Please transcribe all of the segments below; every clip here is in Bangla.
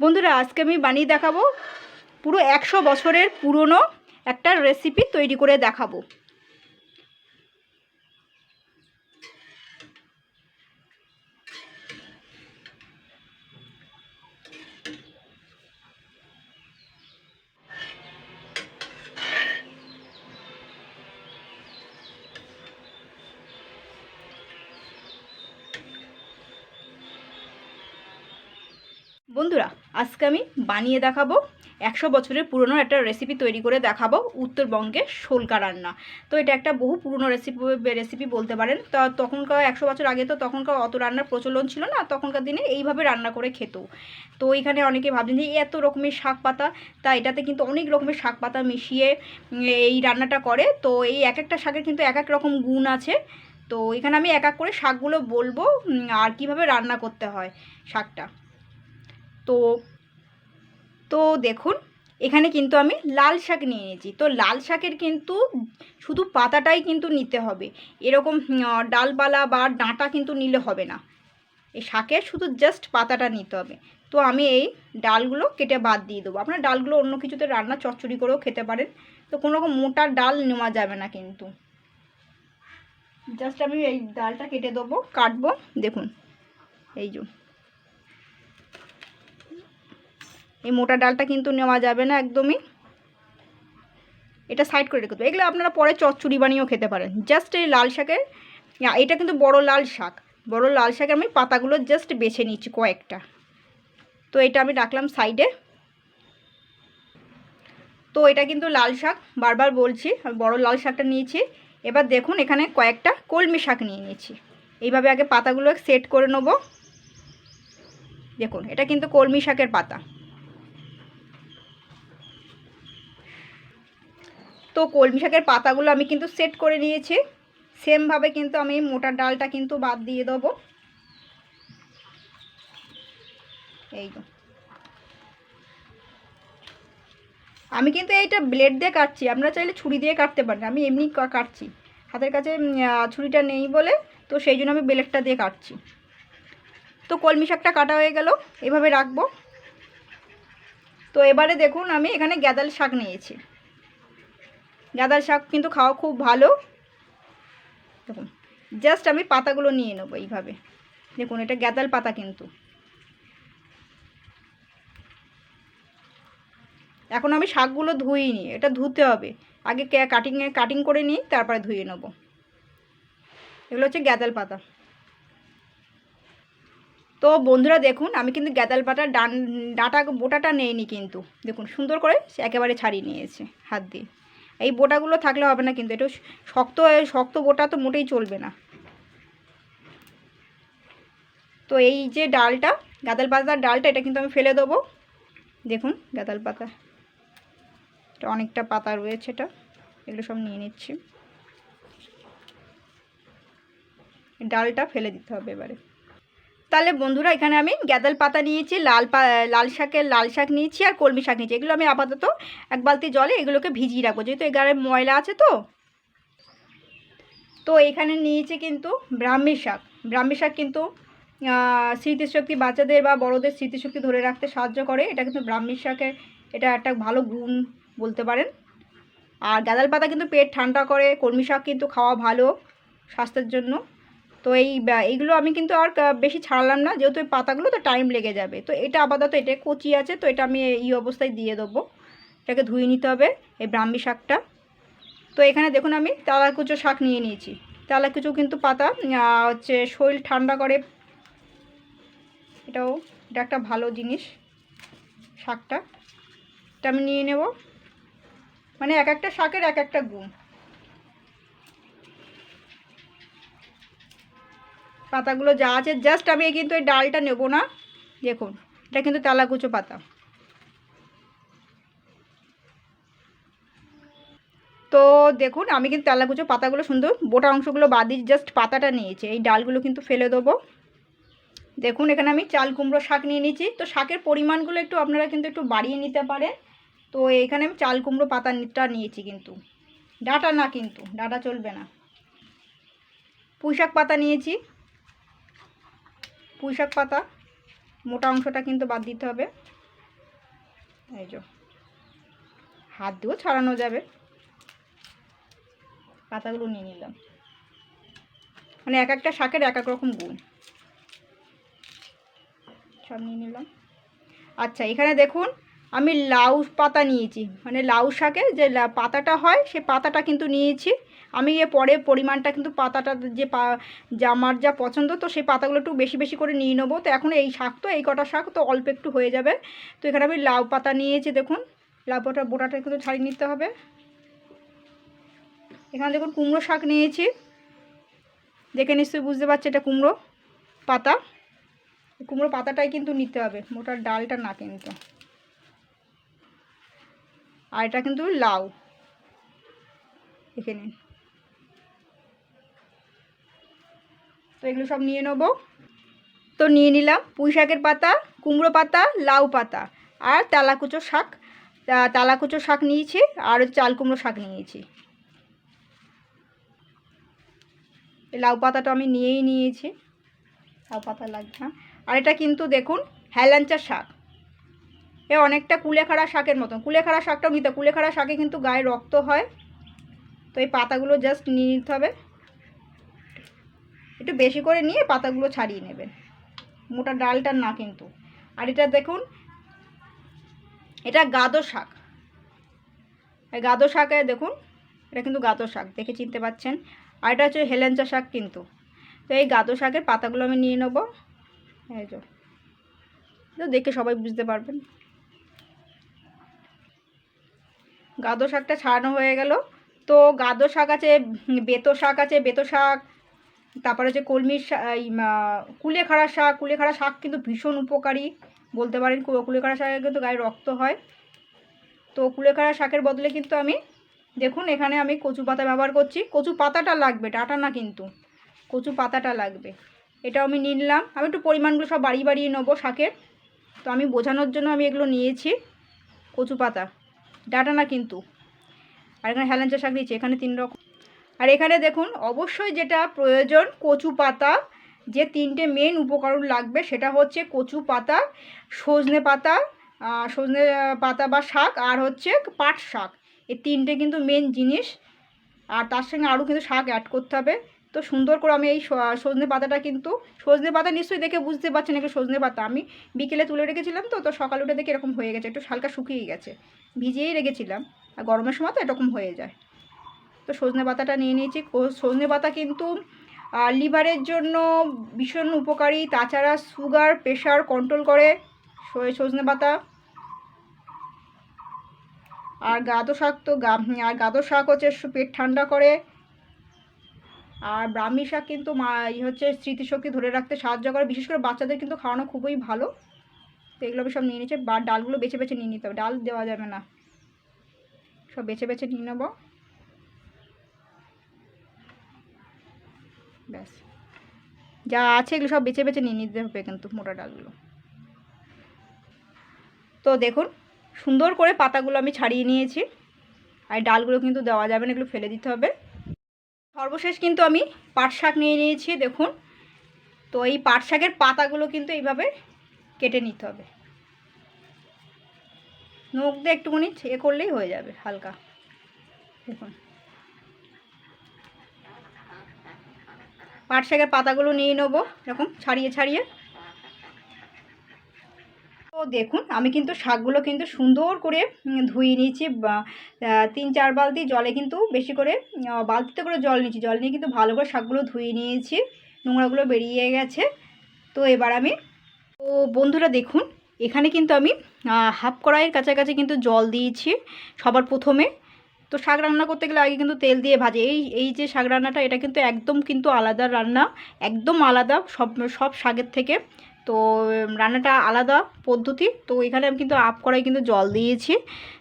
বন্ধুরা, আজকে আমি বানিয়ে দেখাবো পুরো একশো বছরের পুরনো একটা রেসিপি তৈরি করে দেখাবো। বন্ধুরা আজকে আমি বানিয়ে দেখাবো একশো বছরের পুরনো একটা রেসিপি তৈরি করে দেখাবো উত্তরবঙ্গের শোলকা রান্না। তো এটা একটা বহু পুরনো রেসিপি রেসিপি বলতে পারেন। তা তখনকার একশো বছর আগে তো তখনকার অত রান্নার প্রচলন ছিল না, তখনকার দিনে এইভাবে রান্না করে খেত। তো এখানে অনেকে ভাবছেন যে এত রকমের শাক পাতা, তা এটাতে কিন্তু অনেক রকমের শাক পাতা মিশিয়ে এই রান্নাটা করে। তো এই এক একটা শাকের কিন্তু এক এক রকম গুণ আছে। তো এখানে আমি এক এক করে শাকগুলো বলব আর কীভাবে রান্না করতে হয় শাকটা। তো তো দেখুন, এখানে কিন্তু আমি লাল শাক নিয়ে নিয়েছি। তো লাল শাকের কিন্তু শুধু পাতাটাই কিন্তু নিতে হবে। এরকম ডালপালা বা ডাঁটা কিন্তু নিলে হবে না। এই শাকের শুধু জাস্ট পাতাটা নিতে হবে। তো আমি এই ডালগুলো কেটে বাদ দিয়ে দেবো। আপনার ডালগুলো অন্য কিছুতে রান্না চচ্চড়ি করেও খেতে পারেন। তো কোনো রকম মোটা ডাল নেওয়া যাবে না কিন্তু। জাস্ট আমি এই ডালটা কেটে দেবো, কাটবো। দেখুন, এই যে এই মোটা ডালটা কিন্তু নেওয়া যাবে না একদমই। এটা সাইড করে রেখে দেবো। এগুলো আপনারা পরে চচ্চড়ি বানিয়েও খেতে পারেন। জাস্ট এই লাল শাকের এটা কিন্তু বড় লাল শাক। বড় লাল শাকে আমি পাতাগুলো জাস্ট বেছে নিচ্ছি কয়েকটা। তো এটা আমি রাখলাম সাইডে তো এটা কিন্তু লাল শাক, বারবার বলছি আমি বড় লাল শাকটা নিয়েছি। এবার দেখুন, এখানে কয়েকটা কলমি শাক নিয়ে নিয়েছি। এইভাবে আগে পাতাগুলো সেট করে নেব। দেখুন, এটা কিন্তু কলমি শাকের পাতা। তো কলমি শাকের পাতাগুলো আমি কিন্তু সেট করে নিয়েছি। সেমভাবে কিন্তু আমি মোটা ডালটা কিন্তু বাদ দিয়ে দেবো। এই তো। আমি কিন্তু এইটা ব্লেড দিয়ে কাটছি, আপনারা চাইলে ছুরি দিয়ে কাটতে পারেন, আমি এমনি কাটছি। হাতের কাছে ছুরিটা নেই বলে, তো সেই জন্য আমি ব্লেডটা দিয়ে কাটছি। তো কলমি শাকটা কাটা হয়ে গেল, এভাবে রাখব। তো এবারে দেখুন, আমি এখানে গ্যাদাল শাক নিয়েছি। গাঁদাল শাক কিন্তু খাওয়া খুব ভালো। দেখুন জাস্ট আমি পাতাগুলো নিয়ে নেব এইভাবে। দেখুন, এটা গ্যাদাল পাতা কিন্তু। এখন আমি শাকগুলো ধুইনি, এটা ধুতে হবে। আগে কাটিংয়ে কাটিং করে নিই, তারপরে ধুয়ে নেব। এগুলো হচ্ছে গ্যাদাল পাতা। তো বন্ধুরা দেখুন, আমি কিন্তু গ্যাদাল পাতা ডান ডাটা বোটাটা নেইনি কিন্তু। দেখুন, সুন্দর করে সে একেবারে ছাড়িয়ে নিয়েছে, হাত দিয়ে। এই বোটাগুলো থাকলে হবে না কিন্তু এটা শক্ত শক্ত বোটা তো মোটেই চলবে না। তো এই যে ডালটা, গাঁদাল পাতার ডালটা, এটা কিন্তু আমি ফেলে দেবো। দেখুন, গাঁদাল পাতা। এটা অনেকটা পাতা রয়েছে এটা। এগুলো সব নিয়ে নিচ্ছি। ডালটা ফেলে দিতে হবে এবারে। তাহলে বন্ধুরা, এখানে আমি গ্যাদাল পাতা নিয়েছি, লাল পা, লাল শাকের লাল শাক নিয়েছি আর কলমি শাক নিয়েছি। এগুলো আমি আপাতত এক বালতি জলে এগুলোকে ভিজিয়ে রাখব। যেহেতু এগারে ময়লা আছে তো। তো এখানে নিয়েছি কিন্তু ব্রাহ্মী শাক। ব্রাহ্মী শাক কিন্তু স্মৃতিশক্তি বাচ্চাদের বা বড়দের স্মৃতিশক্তি ধরে রাখতে সাহায্য করে। এটা কিন্তু ব্রাহ্মী শাকের, এটা একটা ভালো গুণ বলতে পারেন। আর গাঁদাল পাতা কিন্তু পেট ঠান্ডা করে, কলমি শাক কিন্তু খাওয়া ভালো স্বাস্থ্যের জন্য। তো এই এইগুলো আমি কিন্তু আর বেশি ছাড়লাম না। যেহেতু এই পাতাগুলো, তো টাইম লেগে যাবে। তো এটা আপাতত এটা কচি আছে, তো এটা আমি এই অবস্থায় দিয়ে দেবো। এটাকে ধুয়ে নিতে হবে, এই ব্রাহ্মী শাকটা। তো এখানে দেখুন আমি তালাকুচো শাক নিয়ে নিয়েছি। তালাকুচো কিন্তু পাতা হচ্ছে শরীর ঠান্ডা করে। এটাও, এটা একটা ভালো জিনিস, শাকটা। এটা আমি নিয়ে নেব। মানে এক একটা শাকের এক একটা গুণ। পাতাগুলো যা আছে জাস্ট আমি কিন্তু এই ডালটা নেব না। দেখুন, এটা কিন্তু তেলাকুচো পাতা। তো দেখুন, আমি কিন্তু তেলাকুচো পাতাগুলো সুন্দর বোটা অংশগুলো বাদ দিয়ে জাস্ট পাতাটা নিয়েছি। এই ডালগুলো কিন্তু ফেলে দেবো। দেখুন, এখানে আমি চাল কুমড়ো শাক নিয়ে নিয়েছি। তো শাকের পরিমাণগুলো একটু আপনারা কিন্তু একটু বাড়িয়ে নিতে পারেন। তো এখানে আমি চাল কুমড়ো পাতাটা নিয়েছি কিন্তু। ডাটা না কিন্তু, ডাটা চলবে না। পুঁইশাক পাতা নিয়েছি। পুঁইশাক পাতা, মোটা অংশটা কিন্তু বাদ দিতে হবে। এই যে, হাত দিয়েও ছড়ানো যাবে। পাতাগুলো নিয়ে নিলাম। মানে এক একটা শাকের এক এক রকম গুণ। সব নিয়ে নিলাম। আচ্ছা এখানে দেখুন, আমি লাউ পাতা নিয়েছি। মানে লাউ শাকের যে পাতাটা হয়, সে পাতাটা কিন্তু নিয়েছি। আমি এ পরে পরিমাণটা কিন্তু পাতাটা যে পা আমার যা পছন্দ, তো সেই পাতাগুলো একটু বেশি বেশি করে নিয়ে নেব। তো এখন এই শাক তো, এই কটা শাক তো অল্প একটু হয়ে যাবে। তো এখানে আমি লাউ পাতা নিয়েছি, দেখুন। লাউ পাতা বোটাটা কিন্তু ছাড়িয়ে নিতে হবে। এখানে দেখুন কুমড়ো শাক নিয়েছি। দেখে নিশ্চয়ই বুঝতে পারছি এটা কুমড়ো পাতা। কুমড়ো পাতাটাই কিন্তু নিতে হবে মোটার ডালটা না কিন্তু। আর এটা কিন্তু লাউ। দেখে নিন। তো এগুলো সব নিয়ে নেব। তো নিয়ে নিলাম পুঁই শাকের পাতা, কুমড়ো পাতা, লাউ পাতা আর তালাকুচো শাক। তালাকুচো শাক নিয়েছি আর চাল কুমড়ো শাক নিয়েছি। লাউ পাতাটা আমি নিয়েই নিয়েছি। লাউ পাতা লাগবে না আর এটা কিন্তু দেখুন হেলাঞ্চা শাক। এ অনেকটা কুলেখাড়া শাকের মতন। কুলেখাড়া শাকটাও নিতে। কুলেখাড়া শাকে কিন্তু গায়ে রক্ত হয়। তো এই পাতাগুলো জাস্ট নিয়ে নিতে হবে। একটু বেশি করে নিয়ে পাতাগুলো ছাড়িয়ে নেবেন। মোটা ডালটা না কিন্তু। আর এটা দেখুন, এটা গাদো শাক। গাদো শাকে দেখুন, এটা কিন্তু গাদো শাক, দেখে চিনতে পাচ্ছেন। আর এটা হচ্ছে হেলেঞ্চা শাক কিন্তু। তো এই গাদো শাকের পাতাগুলো আমি নিয়ে নেব। এই তো দেখে সবাই বুঝতে পারবেন। গাদো শাকটা ছাড়ানো হয়ে গেল। তো গাদো শাক আছে, বেতো শাক আছে, বেতো শাক তারপরে হচ্ছে কলমির কুলেখাড়া শাক কুলেখাড়া শাক কিন্তু ভীষণ উপকারী বলতে পারেন। কুলেখাড়া শাকে কিন্তু গায়ে রক্ত হয়। তো কুলেখাড়া শাকের বদলে কিন্তু আমি, দেখুন এখানে আমি কচু পাতা ব্যবহার করছি। কচু পাতাটা লাগবে ডাটা না কিন্তু। কচু পাতাটা লাগবে। এটাও আমি নিলাম আমি একটু পরিমাণগুলো সব বাড়িয়ে বাড়িয়ে নেব শাকের। তো আমি বোঝানোর জন্য আমি এগুলো নিয়েছি, কচু পাতা। ডাটা না কিন্তু। আর এখানে হেলাঞ্চা শাক দিয়েছি। এখানে তিন রকম আর এখানে দেখুন, অবশ্যই যেটা প্রয়োজন, কচু পাতা, যে তিনটে মেন উপকরণ লাগবে, সেটা হচ্ছে কচু পাতা, সজনে পাতা সজনে পাতা বা শাক, আর হচ্ছে পাট শাক। এই তিনটে কিন্তু মেন জিনিস। আর তার সঙ্গে আরও কিন্তু শাক অ্যাড করতে হবে। তো সুন্দর করে আমি এই সজনে পাতাটা কিন্তু, সজনে পাতা নিশ্চয়ই দেখে বুঝতে পারছেন একটু সজনে পাতা। আমি বিকেলে তুলে রেখেছিলাম তো তো সকাল উঠে দেখে এরকম হয়ে গেছে, একটু হালকা শুকিয়ে গেছে। ভিজিয়েই রেখেছিলাম। আর গরমের সময় তো এরকম হয়ে যায়। তো সজনে পাতাটা নিয়ে নিয়েছি। সজনে পাতা কিন্তু লিভারের জন্য ভীষণ উপকারী। তাছাড়া সুগার, প্রেশার কন্ট্রোল করে সজনে পাতা। আর গাদো শাক তো আর গাদো শাক হচ্ছে পেট ঠান্ডা করে। আর ব্রাহ্মী শাক কিন্তু হচ্ছে স্মৃতিশক্তি ধরে রাখতে সাহায্য করে। বিশেষ করে বাচ্চাদের কিন্তু খাওয়ানো খুবই ভালো। তো এগুলো সব নিয়ে নিচ্ছে বা, ডালগুলো বেছে বেছে নিয়ে নিতে হবে। ডাল দেওয়া যাবে না। সব বেছে বেছে নিয়ে নেব। ব্যাস। যা আছে এগুলো সব বেছে বেছে নিয়ে নিতে হবে কিন্তু মোটা ডালগুলো। তো দেখুন, সুন্দর করে পাতাগুলো আমি ছাড়িয়ে নিয়েছি। আর ডালগুলো কিন্তু দেওয়া যাবে না, এগুলো ফেলে দিতে হবে। সর্বশেষ কিন্তু আমি পাট শাক নিয়ে নিয়েছি, দেখুন। তো এই পাট শাকের পাতাগুলো কিন্তু এইভাবে কেটে নিতে হবে। নখ দিয়ে একটুখানি এ করলেই হয়ে যাবে, হালকা। দেখুন। পাট শাকের পাতাগুলো নিয়ে নেব, এরকম ছাড়িয়ে ছাড়িয়ে। তো দেখুন, আমি কিন্তু শাকগুলো কিন্তু সুন্দর করে ধুয়ে নিয়েছি তিন চার বালতি জলে কিন্তু বেশি করে বালতিতে করে জল নিয়েছি। জল নিয়ে কিন্তু ভালো করে শাকগুলো ধুয়ে নিয়েছি, নোংরাগুলো বেরিয়ে গেছে। তো এবার আমি, তো বন্ধুরা দেখুন, এখানে কিন্তু আমি হাফ কড়াইয়ের কাছাকাছি কিন্তু জল দিয়েছি, সবার প্রথমে। তো শাক রান্না করতে গেলে আগে কিন্তু তেল দিয়ে ভাজে। এই এই যে শাক রান্নাটা, এটা কিন্তু একদম কিন্তু আলাদা রান্না, একদম আলাদা সব সব শাকের থেকে। তো রান্নাটা আলাদা পদ্ধতি। তো এখানে আমি কিন্তু আপ করাই কিন্তু জল দিয়েছি।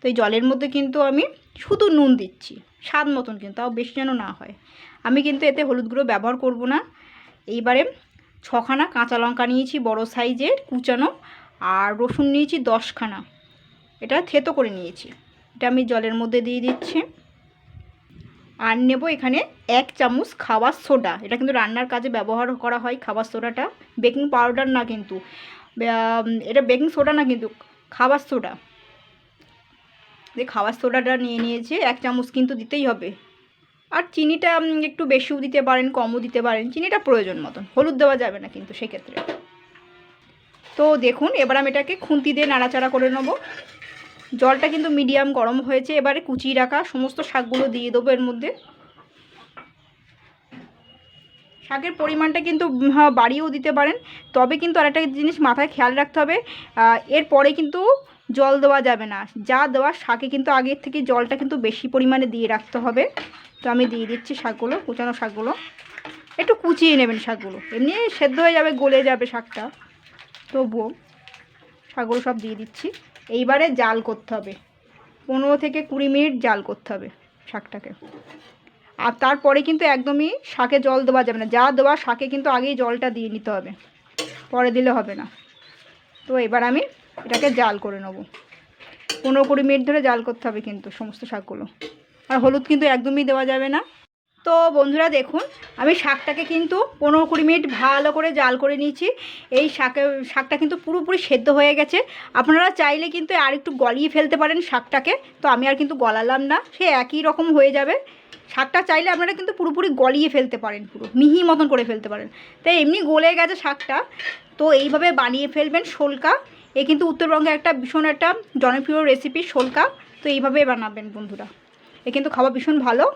তো এই জলের মধ্যে কিন্তু আমি শুধু নুন দিচ্ছি, স্বাদ মতন কিন্তু, তাও বেশি যেন না হয়। আমি কিন্তু এতে হলুদ গুঁড়ো ব্যবহার করব না। এইবারে ছখানা কাঁচা লঙ্কা নিয়েছি বড় সাইজের কুচানো, আর রসুন নিয়েছি দশখানা। এটা থেতো করে নিয়েছি। এটা আমি জলের মধ্যে দিয়ে দিচ্ছি। আর নেব এখানে এক চামচ খাবার সোডা। এটা কিন্তু রান্নার কাজে ব্যবহার করা হয় খাবার সোডাটা। বেকিং পাউডার না কিন্তু। এটা বেকিং সোডা না কিন্তু খাবার সোডা। যে খাবার সোডাটা নিয়ে নিয়েছে, এক চামচ কিন্তু দিতেই হবে। আর চিনিটা একটু বেশিও দিতে পারেন, কমও দিতে পারেন। চিনিটা প্রয়োজন মতন। হলুদ দেওয়া যাবে না কিন্তু সেক্ষেত্রে। তো দেখুন, এবার আমি এটাকে খুন্তি দিয়ে নাড়াচাড়া করে নেব। জলটা কিন্তু মিডিয়াম গরম হয়েছে এবারে কুচিয়ে রাখা সমস্ত শাকগুলো দিয়ে দেবো এর মধ্যে। শাকের পরিমাণটা কিন্তু হ্যাঁ, বাড়িয়েও দিতে পারেন তবে কিন্তু আরেকটা জিনিস মাথায় খেয়াল রাখতে হবে এরপরে কিন্তু জল দেওয়া যাবে না। যা দেওয়া শাকে কিন্তু আগের থেকে জলটা কিন্তু বেশি পরিমাণে দিয়ে রাখতে হবে। তো আমি দিয়ে দিচ্ছি শাকগুলো কুচানো শাকগুলো। একটু কুচিয়ে নেবেন শাকগুলো। এমনি সেদ্ধ হয়ে যাবে গলে যাবে শাকটা। তবুও শাকগুলো সব দিয়ে দিচ্ছি। এইবারে জাল করতে হবে। পনেরো থেকে কুড়ি মিনিট জাল করতে হবে শাকটাকে। আর তারপরে কিন্তু একদমই শাকে জল দেওয়া যাবে না। যা দেওয়া শাকে কিন্তু আগেই জলটা দিয়ে নিতে হবে। পরে দিলে হবে না। তো এবার আমি এটাকে জাল করে নেব। পনেরো কুড়ি মিনিট ধরে জাল করতে হবে কিন্তু সমস্ত শাকগুলো। আর হলুদ কিন্তু একদমই দেওয়া যাবে না। তো বন্ধুরা দেখুন, আমি শাকটাকে কিন্তু পনেরো কুড়ি মিনিট ভালো করে জাল করে নিয়েছি। এই শাকে, শাকটা কিন্তু পুরোপুরি সেদ্ধ হয়ে গেছে। আপনারা চাইলে কিন্তু আর একটু গলিয়ে ফেলতে পারেন শাকটাকে, তো আমি আর কিন্তু গলালাম না, সে একই রকম হয়ে যাবে। শাকটা চাইলে আপনারা কিন্তু পুরোপুরি গলিয়ে ফেলতে পারেন, পুরো মিহি মতন করে ফেলতে পারেন। তাই এমনি গলে গেছে শাকটা, তো এইভাবে বানিয়ে ফেলবেন শোলকা। এ কিন্তু উত্তরবঙ্গে একটা ভীষণ একটা জনপ্রিয় রেসিপি শোলকা, তো এইভাবে বানাবেন বন্ধুরা। এ কিন্তু খাওয়া ভীষণ ভালো।